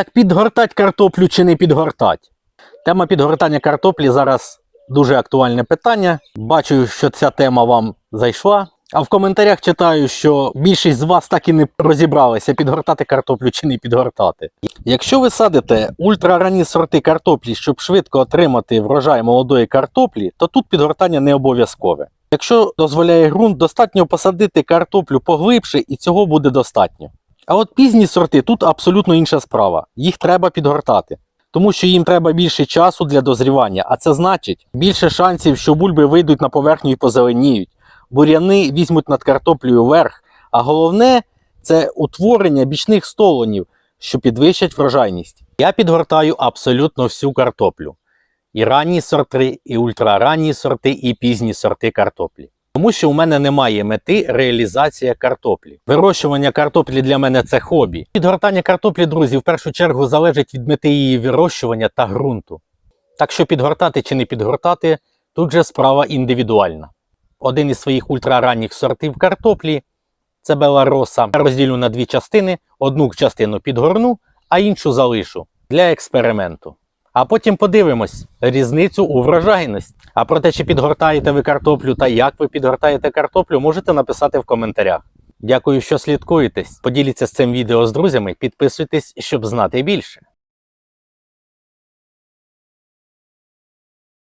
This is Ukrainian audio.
Так підгортать картоплю чи не підгортать? Тема підгортання картоплі зараз дуже актуальне питання. Бачу, що ця тема вам зайшла. А в коментарях читаю, що більшість з вас так і не розібралися, підгортати картоплю чи не підгортати. Якщо ви садите ультраранні сорти картоплі, щоб швидко отримати врожай молодої картоплі, то тут підгортання не обов'язкове. Якщо дозволяє ґрунт, достатньо посадити картоплю поглибше і цього буде достатньо. А от пізні сорти тут абсолютно інша справа. Їх треба підгортати. Тому що їм треба більше часу для дозрівання, а це значить більше шансів, що бульби вийдуть на поверхню і позеленіють, бур'яни візьмуть над картоплею верх, а головне це утворення бічних столонів, що підвищать врожайність. Я підгортаю абсолютно всю картоплю. І ранні сорти, і ультраранні сорти, і пізні сорти картоплі. Тому що у мене немає мети реалізація картоплі. Вирощування картоплі для мене це хобі. Підгортання картоплі, друзі, в першу чергу залежить від мети її вирощування та ґрунту. Так що підгортати чи не підгортати, тут же справа індивідуальна. Один із своїх ультраранніх сортів картоплі це Белароса. Я розділю на дві частини: одну частину підгорну, а іншу залишу для експерименту. А потім подивимось різницю у врожайності. А про те, чи підгортаєте ви картоплю та як ви підгортаєте картоплю, можете написати в коментарях. Дякую, що слідкуєтесь. Поділіться з цим відео з друзями, підписуйтесь, щоб знати більше.